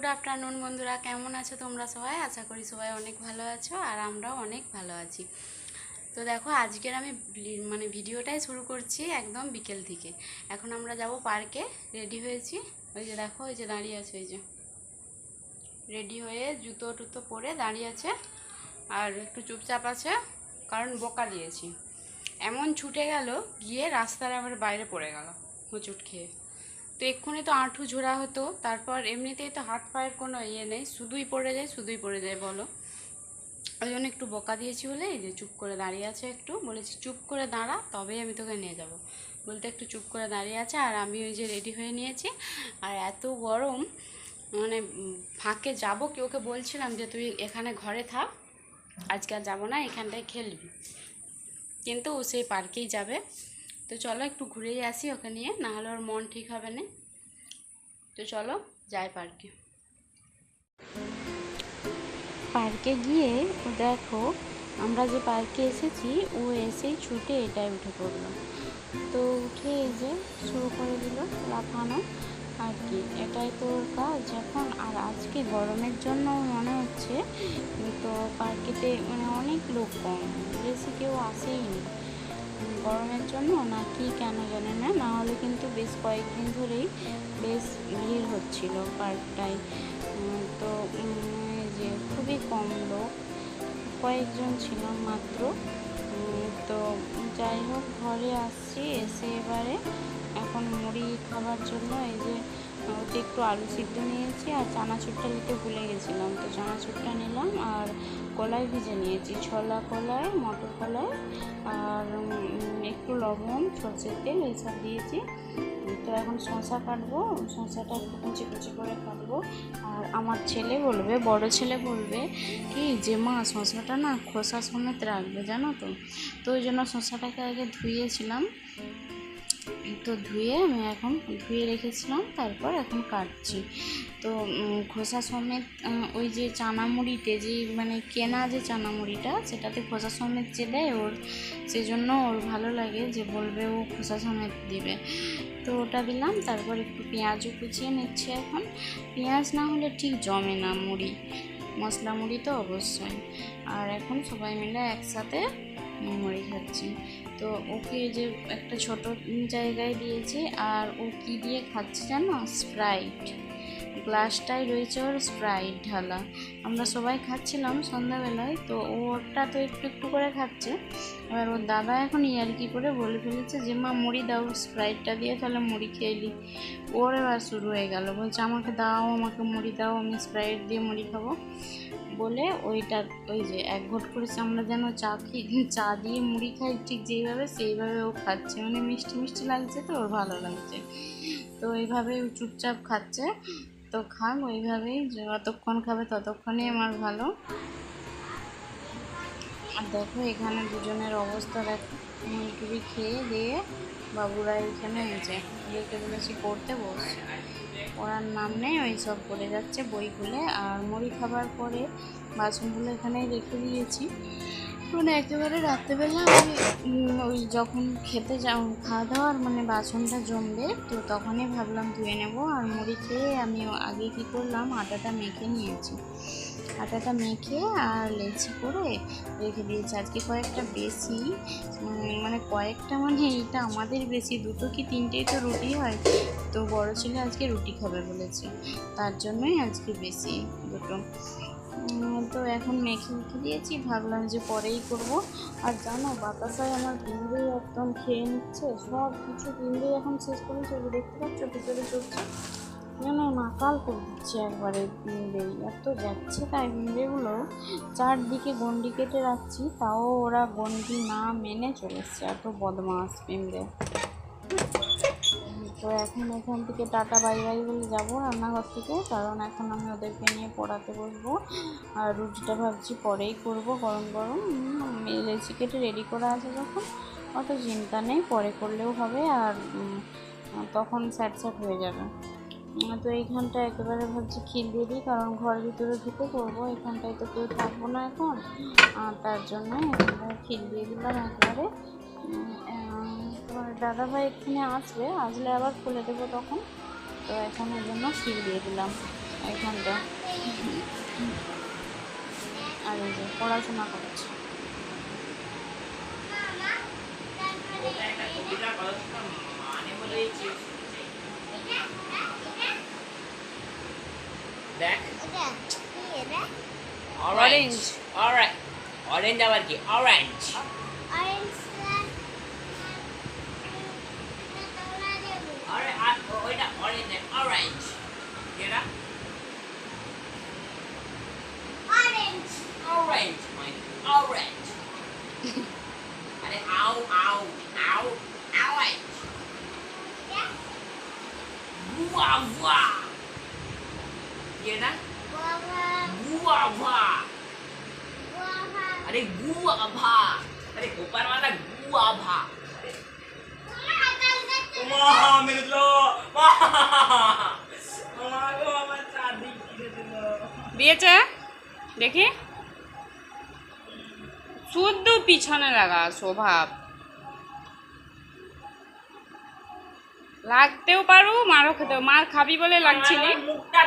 Good afternoon বন্ধুরা, কেমন আছো তোমরা সবাই? আশা করি সবাই অনেক ভালো আছো আর আমরাও অনেক ভালো আছি। তো দেখো, আজকের আমি মানে ভিডিওটাই শুরু করছি একদম বিকেল থেকে। এখন আমরা যাব পার্কে, রেডি হয়েছি। ওই যে দেখো, ওই যে দাঁড়িয়ে আছে, ওই যে। রেডি হয়ে জুতো টুতো পরে দাঁড়িয়ে আছে আর একটু চুপচাপ আছে, কারণ বোকা দিয়েছি। এমন ছুটে গেল, গিয়ে রাস্তার আবার বাইরে পড়ে গেল, হোঁচট খেয়ে। তো এক্ষুনি তো আঁঠু ঝোড়া হতো, তারপর এমনিতেই তো হাত পায়ের কোনো ইয়ে নেই, শুধুই পড়ে যায়, শুধুই পড়ে যায়, বলো। ওই জন্য একটু বকা দিয়েছি বলে এই যে চুপ করে দাঁড়িয়ে আছে একটু, বলেছি, চুপ করে দাঁড়া, তবেই আমি তোকে নিয়ে যাব। বলতে একটু চুপ করে দাঁড়িয়ে আছে, আর আমি ওই যে রেডি হয়ে নিয়েছি। আর এত গরম মানে ফাঁকে যাব কি ওকে বলছিলাম যে, তুই এখানে ঘরে থাক, আজকে আর যাব না, এখানটায় খেলবি। কিন্তু সেই পার্কেই যাবে। তো চলো একটু ঘুরেই আসি ওকে নিয়ে না হলে ওর মন ঠিক হবে না। তো চলো, যাই পার্কে। পার্কে গিয়ে দেখো, আমরা যে পার্কে এসেছি, ও এসেই ছুটে এটাই উঠে পড়ল। তো উঠে এই যে শুরু করে দিল লাফানো আর কি। এটাই তো ওর কাজ এখন। আর আজকে গরমের জন্য মনে হচ্ছে, তো পার্কেতে মানে অনেক লোক কম, বেশি কেউ আসেই নি। গরমের জন্য না কি কেন জানে না না হলে কিন্তু বেশ কয়েকদিন ধরেই বেশ ভিড় হচ্ছিল পার্কটায়। তো যে খুবই কম লোক, কয়েকজন ছিল মাত্র। তো যাই হোক, ঘরে আসছি, এসে এবারে এখন মুড়ি খাবার জন্য এই যে, ওতে একটু আলু সিদ্ধ নিয়েছি আর চানাচুরটা নিতে ভুলে গেছিলাম। তো চানাচুরটা নিলাম আর কলাই ভিজে নিয়েছি, ছোলা কলাই, মটর কলাই আর একটু লবণ, সর্ষের তেল এইসব দিয়েছি। তো এখন শসা কাটবো, শসাটা একটু কুচি কুচি করে কাটবো। আর আমার ছেলে বলবে, বড় ছেলে বলবে কি যে, মা, শসাটা না খোসা সমেত রাখবে, জানো তো? তো ওই জন্য শসাটাকে আগে ধুয়েছিলাম। তো ধুয়ে আমি এখন ধুয়ে রেখেছিলাম, তারপর এখন কাটছি। তো খোসা সমেত ওই যে চানামুড়িতে যে মানে কেনা যে চানামুড়িটা, সেটাতে খোসা সমেত যে দেয় ওর, সেজন্য ওর ভালো লাগে যে বলবে ও খোসা সমেত দিবে। তো ওটা দিলাম, তারপর একটু পেঁয়াজও কুচিয়ে নিচ্ছি এখন। পেঁয়াজ না হলে ঠিক জমে না মুড়ি। মশলা মুড়ি তো অবশ্যই। আর এখন সবাই মিলে একসাথে মুড়ি খাচ্ছি। তো ওকে যে একটা ছোট জায়গায় দিয়েছে আর ও কি দিয়ে খাচ্ছে জানো? স্প্রাইট গ্লাসটাই রয়েছে ওর স্প্রাইট ঢালা। আমরা সবাই খাচ্ছিলাম সন্ধ্যাবেলায়, তো ওরটা তো একটু একটু করে খাচ্ছে। এবার ওর দাদা এখন ইয়ার্কি করে বলে ফেলেছে যে, মা, মুড়ি দাও স্প্রাইটটা দিয়ে, তাহলে মুড়ি খেয়ে ওর এবার শুরু হয়ে গেল। বলছে, আমাকে দাও, আমাকে মুড়ি দাও, আমি স্প্রাইট দিয়ে মুড়ি খাব। বলে ওইটা, ওই যে এক ঘট করে আমরা যেন চা খেয়ে, চা দিয়ে মুড়ি খাই ঠিক যেইভাবে, সেইভাবে ও খাচ্ছে। মানে মিষ্টি মিষ্টি লাগছে তো ওর ভালো লাগছে। তো এইভাবে চুপচাপ খাচ্ছে। তো খাক ওইভাবেই যতক্ষণ খাবে ততক্ষণই আমার ভালো। আর দেখো, এখানে দুজনের অবস্থা দেখো মুড়ি খেয়ে দিয়ে বাবুরা এখানে হয়েছে ওদেরকে বলেছি পড়তে বসছে। পড়ার নাম নেই, ওই সব পড়ে যাচ্ছে বই খুলে। আর মুড়ি খাবার পরে বাসনগুলো এখানেই রেখে দিয়েছি। মানে একেবারে রাত্রেবেলা আমি ওই যখন খেতে যাও খাওয়া দাওয়ার মানে বাসনটা জমবে, তো তখনই ভাবলাম ধুয়ে নেব। আর মুড়ি খেয়ে আমি আগে কী করলাম, আটাটা মেখে নিয়েছি। আটাটা মেখে আর লেচি করে রেখে দিয়েছি। আজকে কয়েকটা বেশি মানে কয়েকটা মানে এইটা আমাদের বেশি, দুটো কি তিনটেই তো রুটি হয়? তো বড় ছেলে আজকে রুটি খাবে বলেছে। তার জন্যই আজকে বেশি দুটো। তো এখন মেখে রেখে দিয়েছি। ভাবলাম যে পরেই করব। আর জানো, বাতাসায় আমার পিঁড়েই একদম খেয়ে নিচ্ছে। সব কিছু পিঁড়েই এখন শেষ করে চলে দেখতে পাচ্ছ, ভিতরে চলছে। যেন নাকাল করে দিচ্ছে একবারে পিঁড়েই এত যাচ্ছে তাই পিঁড়েগুলো চারদিকে গন্ডি কেটে রাখছি, তাও ওরা গন্ডি না মেনে চলে এসছে এত বদমাস পিঁড়ে তো এখন এখান থেকে টাটা, বাই বাই বলে যাব রান্নাঘর থেকে। কারণ এখন আমি ওদেরকে নিয়ে পড়াতে বসবো। আর রুটিটা ভাবছি পরেই করব, গরম গরম। লেচি কেটে রেডি করা আছে যখন। অত চিন্তা নেই, পরে করলেও হবে আর তখন স্যাট স্যাট হয়ে যাবে। তো এইখানটা একেবারে ভাবছি খিল দিয়ে দিই, কারণ ঘরের ভিতরে ঢুকে করব এখানটায় তো কেউ থাকব না এখন। আর তার জন্য এখানটায় খিল দিয়ে দিলাম একবারে। তোমার দাদাভাই এখানে আসবে আসলে আবার খুলে দেবো তখন। তো এখন এর জন্য খিল দিয়ে দিলাম এখানটা। আর এই যে পড়াশোনা করছে। দেখ। Orange. অরেঞ্জ অরেঞ্জ আবার or in an orange. Get up. Orange. Orange, my Orange. and then ow, ow, ow, orange. Yeah. Wah, wah. Get up. Wah, wah. Wah, wah. Wah, wah. अरे गुआ भा अरे गोपाल वाला गुआ দিয়েছে দেখি। শুদ্ধ পিছনে লাগা, স্বভাব। লাগতেও পারু, মারও খেতে মার খাবি বলে লাগছিল। মুখটা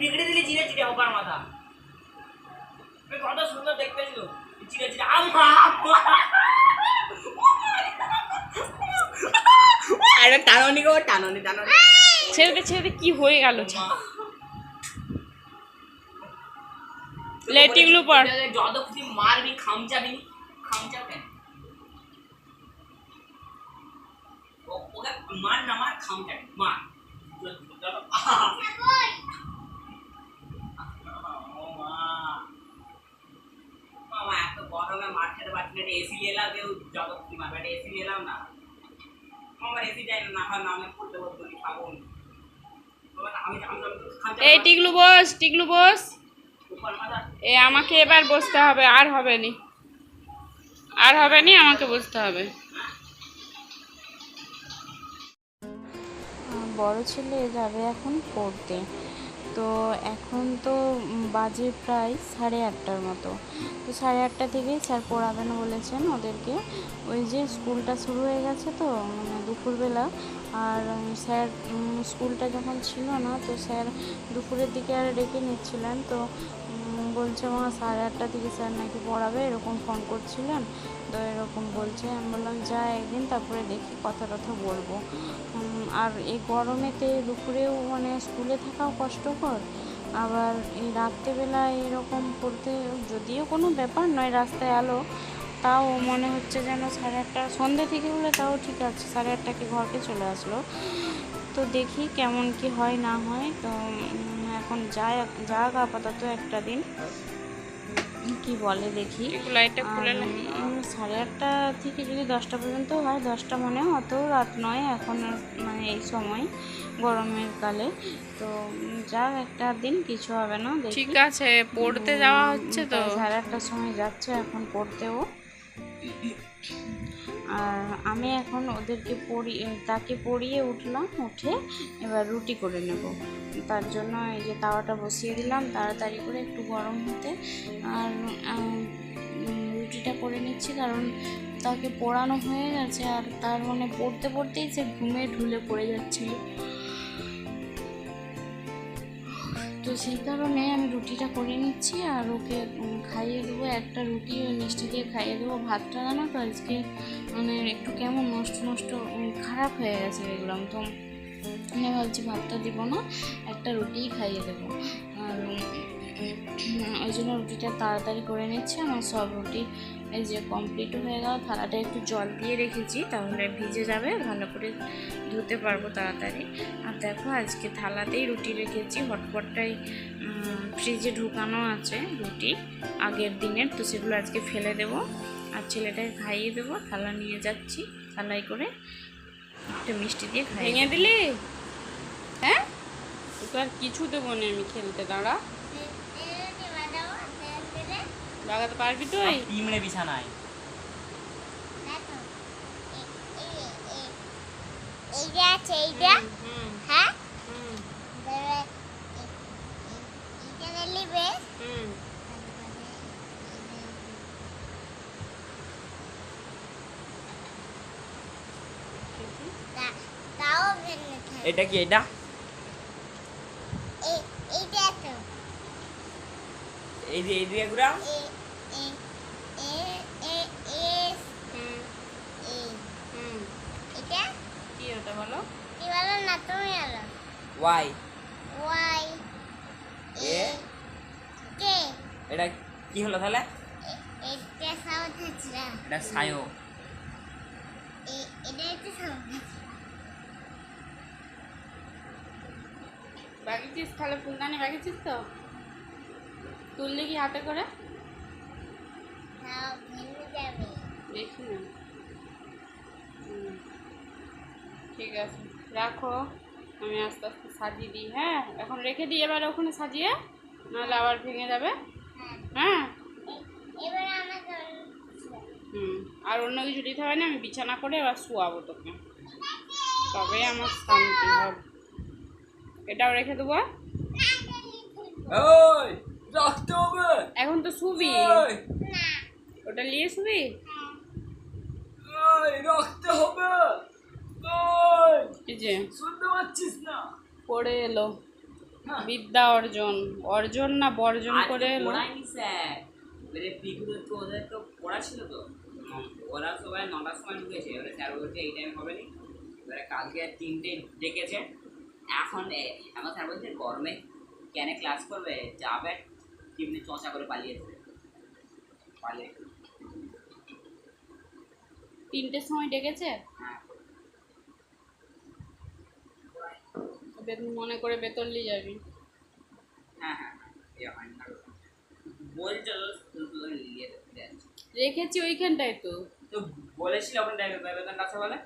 বিগড়ে দিলি চিড়ে চিড়ে ওপার মাথা। কত সুন্দর দেখতে চিড়ে চিড়ে আরে টাননি গো টাননি টাননি। ছেড়ে দে ছেড়ে দে কি হয়ে গেল? লেটিগুলো পর যত খুশি মারবি খামচাবি ওকে মার না মার খামচাবি মার। মা। বাবা, এত গরমে মার খেতে পারছি না এসি নিয়ে এলাম কেউ খুশি মারবে এসি নিয়ে এলাম না। আমার না না হয় না আমি পড়তে খাব না। বাবা, আমি আমি খামচা এই টিকলু বস টিকলু বস। এ আমাকে এবার বসতে হবে আর হবে নি। আর হবে নি আমাকে বসতে হবে। বড় ছেলে যাবে এখন পড়তে। তো এখন তো বাজে প্রায় সাড়ে আটটার মতো। তো সাড়ে আটটা থেকেই স্যার পড়াবেন বলেছেন ওদেরকে। ওই যে স্কুলটা শুরু হয়ে গেছে তো মানে দুপুরবেলা। আর স্যার স্কুলটা যখন ছিল না, তো স্যার দুপুরের দিকে আর ডেকে নিচ্ছিলেন। তো বলছে, মা, সাড়ে আটটা থেকে স্যার নাকি পড়াবে। এরকম ফোন করছিলেন। তো এরকম বলছে, আমি বললাম, যা একদিন, তারপরে দেখি, কথা টথা বলব। আর এই গরমেতে দুপুরেও মানে স্কুলে থাকাও কষ্টকর। আবার এই রাত্রেবেলা এরকম পড়তে যদিও কোনো ব্যাপার নয়, রাস্তায় আলো, তাও মনে হচ্ছে যেন সাড়ে আটটা সন্ধ্যে থেকে হলে তাও ঠিক আছে, সাড়ে আটটাকে ঘরকে চলে আসলো। তো দেখি কেমন কি হয়, না হয়, তো এখন যাই যাক আপাতত একটা দিন। কি বলে দেখি। সাড়ে আটটা থেকে যদি দশটা পর্যন্ত হয় দশটা মানে অত রাত নয় এখন মানে এই সময় গরমের কালে। তো যাক একটা দিন কিছু হবে না দেখি। ঠিক আছে পড়তে যাওয়া হচ্ছে তো। সাড়ে আটটার সময় যাচ্ছে এখন পড়তেও। আর আমি এখন ওদেরকে পড়িয়ে তাকে পড়িয়ে উঠলাম, উঠে এবার রুটি করে নেব। তার জন্য এই যে তাওয়াটা বসিয়ে দিলাম, তাড়াতাড়ি করে একটু গরম হতে। আর রুটিটা করে নিচ্ছি কারণ তাকে পড়ানো হয়ে গেছে আর তার মানে পড়তে পড়তেই সে ঘুমে ঢুলে পড়ে যাচ্ছিল। তো সেই কারণে আমি রুটিটা করে নিচ্ছি আর ওকে খাইয়ে দেবো। একটা রুটি মিষ্টি দিয়ে খাইয়ে দেবো ভাতটা, জানো তো? আজকে মানে একটু কেমন নষ্ট নষ্ট খারাপ হয়ে গেছে দেখলাম তো, আমি ভাবছি ভাতটা দিব না, একটা রুটিই খাইয়ে দেবো। আর ওই জন্য রুটিটা তাড়াতাড়ি করে নিচ্ছি, আমার সব রুটি এই যে কমপ্লিট হয়ে গেল, থালাটা একটু জল দিয়ে রেখেছি, তাহলে ভিজে যাবে, ভালো করে ধুতে পারব তাড়াতাড়ি। আর দেখো, আজকে থালাতেই রুটি রেখেছি, হটপটটাই ফ্রিজে ঢুকানো আছে রুটি, আগের দিনের, তো সেগুলো আজকে ফেলে দেবো। আর ছেলেটাকে খাইয়ে দেবো থালা নিয়ে যাচ্ছি থালাই করে একটা মিষ্টি দিয়ে খাইয়ে ভেঙে দিলি? হ্যাঁ? তোকে আর কিছু দেবো না আমি খেলতে দাঁড়া। লাগাতে পারবি তুই? তিমড়ে বিছানায়। এইটা আছে এইটা? এটা কি এটা? এই যে এই কি বলো? কি ওয়াই। Y A? কে? এটা কি হলো তাহলে? এটা সাউথ এটা সায়ো। এটা এটা সাউথ বাগিয়েছিস তাহলে ফুলদানি বাগিয়েছিস তো? তুললি কি হাতে করে? সব দেখি না। হুম। ঠিক আছে রাখো। আমি আস্তে আস্তে সাজিয়ে দিই হ্যাঁ? এখন রেখে দিই এবার ওখানে সাজিয়ে নাহলে আবার ভেঙে যাবে। হ্যাঁ। হ্যাঁ? হুম আর অন্য কিছু দিতে হবে না আমি বিছানা করে এবার শুয়াবো তোকে। তবে আমার শান্তি হবে। এটাও রেখে দেবো। রাখতে হবে। এখন তো শুবি ওটা নিয়ে শুবি ওই রাখতে হবে। শুনতে পাচ্ছিস না? পড়ে এলো। হ্যাঁ। বিদ্যা অর্জন। অর্জন না বর্জন করে এলো। ওদের তো পড়া ছিল তো। ওরা সবাই নটার সময় ঢুকেছে। এবারে স্যার বলছে এই টাইম হবে নি। এবারে কালকে তিনটে ডেকেছে। এখন এখন স্যার বলছে গরমে কেন ক্লাস করবে? যাবে টিমনে চর্চা করে পালিয়েছে পালিয়ে তিনটের সময় ডেকেছে? হ্যাঁ। বেতন মনে করে বেতন নিয়ে যাবি। হ্যাঁ হ্যাঁ রেখেছি ওইখানটায় তো। তো বলেছিল ওখানে বেতনটা আছে বলে?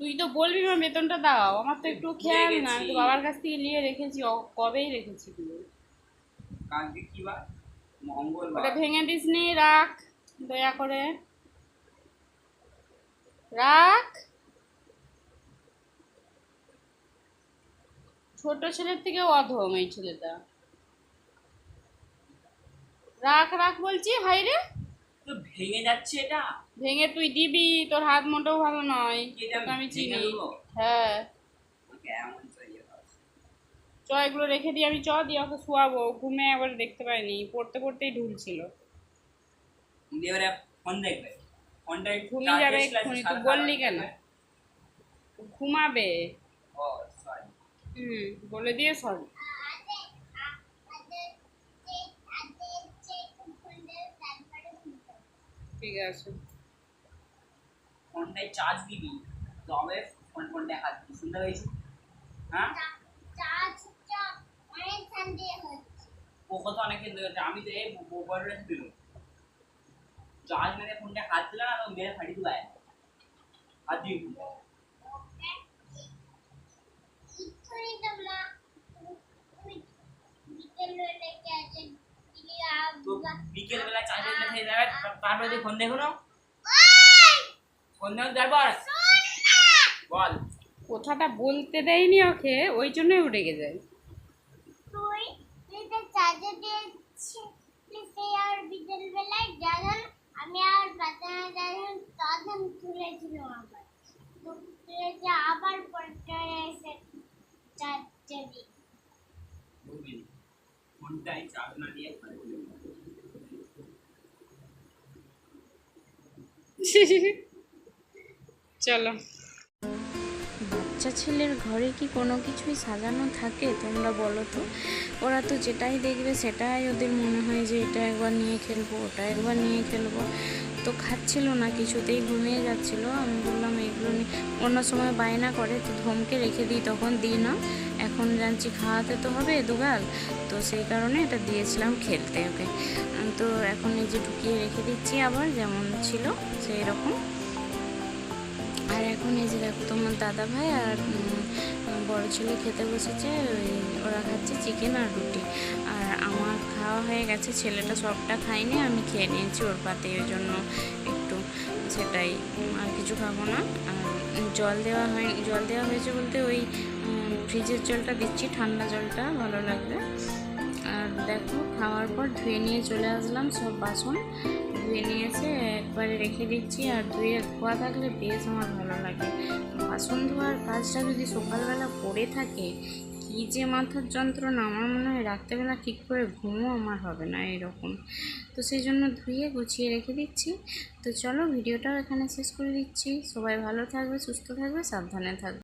তুই তো বলবি মা বেতনটা দাও আমার তো একটু খেয়াল না তো বাবার কাছ থেকে নিয়ে রেখেছি কবেই রেখেছি তুই? কালকে কি বার? মঙ্গলবার। ওটা ভেঙে দিস নি রাখ দয়া করে। রাখ। ছোট ছেলের থেকে অধম এই ছেলেটা। রাখ রাখ বলছি হাই রে তো ভেঙে যাচ্ছে এটা? ভেঙে তুই দিবি তোর হাত মোটেও ভালো নয় আমি চিনি। হ্যাঁ। চ এগুলো রেখে দিয়ে আমি চ দিয়ে ওকে শোয়াবো। ঘুমে একবার দেখতে পাইনি পড়তে পড়তেই ঢুলছিল। এবারে ফোন দেখবে। ফোনটা ঘুমিয়ে যাবে এক্ষুনি, তুই বললি কেন? ঘুমাবে। সরি হুম বলে দিয়ে সব ঠিক আছে ফোনটাই চার্জ দিবি তবে ফোন ফোন দেখা দিবি শুনতে পেয়েছি হ্যাঁ চার্জ চা অনেক শান্তি হচ্ছে পোকো তো অনেকে দিয়েছে আমি তো এই মোবাইল রেখে দিল চার্জ মেরে ফোনটা হাত দিলাম না তো মেরে ফাটি দিল হাত দিয়ে ফোনটা ওকে ইচ্ছুরি তো মা তুমি বিকেল বেলা গেছে তো তারপরে ফোন দেখো না ফোন দেখো তারপর। বল। কথাটা বলতে দেয়নি ওকে ওই জন্যই উঠে গে যায় আমি আর যখন তখন আবার। তুলেছে এসে ফোনটাই চার্জ না দিয়ে ফাটি দিল। চলো। বাচ্চা ছেলের ঘরে কি কোনো কিছুই সাজানো থাকে তোমরা বলো তো? ওরা তো যেটাই দেখবে সেটাই ওদের মনে হয় যে এটা একবার নিয়ে খেলব, ওটা একবার নিয়ে খেলব। তো খাচ্ছিল না, কিছুতেই ঘুমিয়ে যাচ্ছিল। আমি বললাম এগুলো নিয়ে অন্য সময় বায়না করে তো ধমকে রেখে দিই, তখন দিই না। এখন জানছি খাওয়াতে তো হবে দুগাল। তো সেই কারণে এটা দিয়েছিলাম খেলতে ওকে। তো এখন এই যে ঢুকিয়ে রেখে দিচ্ছি আবার, যেমন ছিল সেই রকম। আর এখন এই যে দেখো তোমার দাদা ভাই আর বড় ছেলে খেতে বসেছে ওরা খাচ্ছে চিকেন আর রুটি। আর আমার খাওয়া হয়ে গেছে, ছেলেটা সবটা খায়নি, আমি খেয়ে নিয়েছি ওর পাতে ওই জন্য সেটাই, আর কিছু খাব না। আর জল দেওয়া হয়, জল দেওয়া হয়েছে বলতে ওই ফ্রিজের জলটা দিচ্ছি, ঠান্ডা জলটা, ভালো লাগবে। আর দেখো, খাওয়ার পর ধুয়ে নিয়ে চলে আসলাম সব বাসন। ধুয়ে নিয়ে এসে একবারে রেখে দিচ্ছি, আর ধুয়ে ধোয়া থাকলে বেশ আমার ভালো লাগে। বাসন ধোয়ার কাজটা যদি সকালবেলা পড়ে থাকে কী যে মাথার যন্ত্রণা, আমার মনে হয় রাত্রেবেলা ঠিক করে ঘুমও আমার হবে না এরকম। তো সেই জন্য ধুয়ে গুছিয়ে রেখে দিচ্ছি। তো চলো, ভিডিওটাও এখানে শেষ করে দিচ্ছি। সবাই ভালো থাকবে, সুস্থ থাকবে, সাবধানে থাকবে।